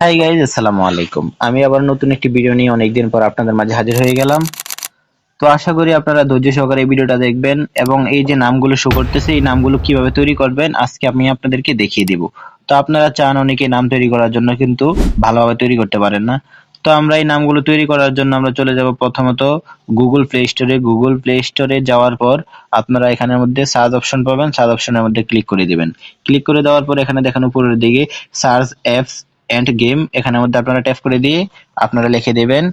Hi guys আসসালামু আলাইকুম। আমি আবার নতুন একটি ভিডিও নিয়ে অনেকদিন পর আপনাদের মাঝে হাজির হয়ে গেলাম। তো আশা করি আপনারা ধৈর্য সহকারে এই ভিডিওটা দেখবেন এবং এই যে নামগুলো শো করতেছে, এই নামগুলো কীভাবে তৈরি করবেন, আজকে আমি আপনাদেরকে দেখিয়ে দিব। তো আপনারা চান অনেকে নাম তৈরি করার জন্য কিন্তু ভালোভাবে তৈরি করতে পারেন না। তো আমরা এই নামগুলো তৈরি করার জন্য আমরা চলে যাব প্রথমত গুগল প্লে স্টোরে গুগল প্লে স্টোরে যাওয়ার পর আপনারা এখানের মধ্যে সার্চ অপশন পাবেন। সার্চ অপশনের মধ্যে ক্লিক করে দিবেন। ক্লিক করে দেওয়ার পর এখানে দেখেন উপরের দিকে সার্চ অ্যাপস এন্ড গেম এখানের মধ্যে আপনারা ট্যাপ করে দিয়ে আপনারা লিখে দেবেন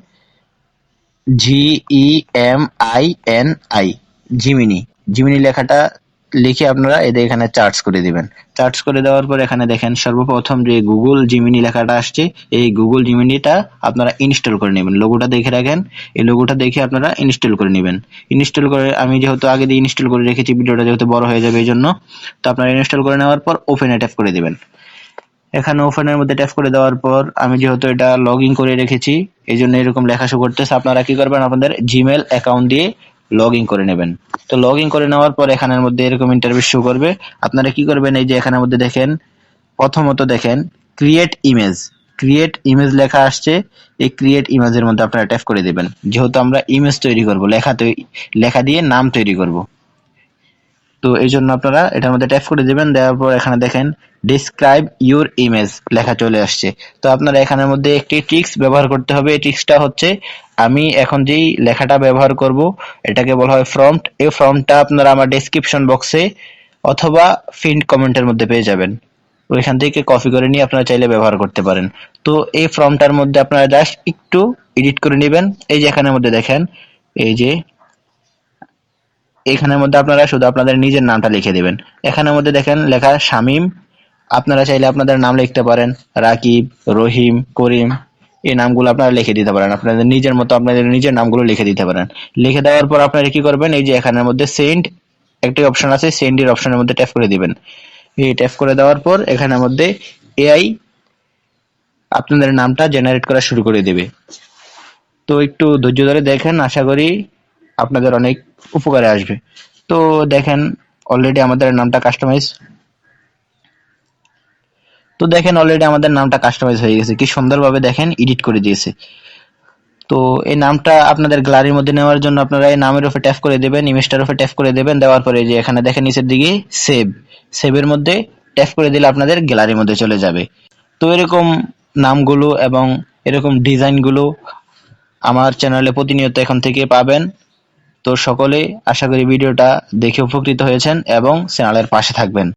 G E M I N I Gemini Gemini লেখাটা লিখে আপনারা এদের এখানে চার্জ করে দিবেন। চার্জ করে দেওয়ার পর এখানে দেখেন সর্বপ্রথম যে গুগল জিমিনি লেখাটা আসছে, এই গুগল জিমিনিটা আপনারা ইনস্টল করে নেবেন। লোগোটা দেখে রাখেন। এই লোগোটা দেখে আপনারা ইনস্টল করে নেবেন। ইনস্টল করে, আমি যেহেতু আগে দিয়ে ইনস্টল করে রেখেছি, ভিডিওটা যেহেতু বড় হয়ে যাবে এই জন্য, তো আপনারা ইনস্টল করে নেওয়ার পর ওপেনে ট্যাপ করে দিবেন। এখানে ওপেনের মধ্যে ট্যাপ করে দেওয়ার পর আমি যেহেতু এটা লগ ইন করে রেখেছি এই জন্য এরকম লেখা শো করতেছে। আপনারা কি করবেন? আপনাদের জিমেল অ্যাকাউন্ট দিয়ে লগ ইন করে নেবেন। তো লগ ইন করে নেওয়ার পর এখানের মধ্যে এরকম ইন্টারভিউ শো করবে। আপনারা কি করবেন? এই যে এখানের মধ্যে দেখেন, প্রথমত দেখেন ক্রিয়েট ইমেজ ক্রিয়েট ইমেজ লেখা আসছে। এই ক্রিয়েট ইমেজের মধ্যে আপনারা ট্যাপ করে দেবেন। যেহেতু আমরা ইমেজ তৈরি করব, লেখা লেখা দিয়ে নাম তৈরি করব। তো এই জন্য আপনারা এটার মধ্যে ট্যাপ করে দেবেন, দেওয়ার পর এখানে দেখেন ডিসক্রাইব ইউর ইমেজ লেখা চলে আসছে। তো আপনারা এখানের মধ্যে একটি ট্রিক্স ব্যবহার করতে হবে। এই ট্রিক্সটা হচ্ছে, আমি এখন যেই লেখাটা ব্যবহার করব, এটাকে বলা হয় ফ্রন্ট এই ফ্রন্টটা আপনারা আমার ডেসক্রিপশন বক্সে অথবা ফিন্ড কমেন্টের মধ্যে পেয়ে যাবেন। ওইখান থেকে কপি করে নিয়ে আপনারা চাইলে ব্যবহার করতে পারেন। তো এই ফর্মটার মধ্যে আপনারা জাস্ট একটু এডিট করে নেবেন। এই যে এখানের মধ্যে দেখেন, এই যে এখানের মধ্যে আপনারা শুধু আপনাদের নিজের নামটা লিখে দিবেন। এখানের মধ্যে দেখেন, লেখা শামিম। আপনারা চাইলে আপনাদের নাম লিখতে পারেন। রাকিব, রহিম, করিম। এই নামগুলো আপনারা লিখে দিতে পারেন। আপনাদের নিজের মতো আপনাদের নিজের নামগুলো লিখে দিতে পারেন। লিখে দেওয়ার পর আপনারা কি করবেন? এই যে এখানের মধ্যে সেন্ড, একটি অপশন আছে, সেন্ড এর অপশনের মধ্যে ট্যাপ করে দিবেন। এই ট্যাপ করে দেওয়ার পর এখানের মধ্যে এআই আপনাদের নামটা জেনারেট করা শুরু করে দেবে। তো একটু ধৈর্য ধরে দেখেন, আশা করি আপনাদের অনেক উপকারে আসবে। তো দেখেন অলরেডি আমাদের নামটা কাস্টমাইজ তো দেখেন অলরেডি আমাদের নামটা কাস্টমাইজ হয়ে গেছে। কি সুন্দরভাবে দেখেন এডিট করে দিয়েছে। তো এই নামটা আপনাদের গ্যালারির মধ্যে নেওয়ার জন্য আপনারা এই নামের উপরে ট্যাপ করে দেবেন ইমেজটার উপরে ট্যাপ করে দেবেন। দেওয়ার পরে যে এখানে দেখেন, নিচের দিকে সেভ সেভের মধ্যে ট্যাপ করে দিলে আপনাদের গ্যালারির মধ্যে চলে যাবে। তো এরকম নামগুলো এবং এরকম ডিজাইনগুলো আমার চ্যানেলে প্রতিনিয়ত এখন থেকে পাবেন। তো সকলে আশা করি ভিডিওটা দেখে উপকৃত হয়েছেন এবং চ্যানেলের পাশে থাকবেন।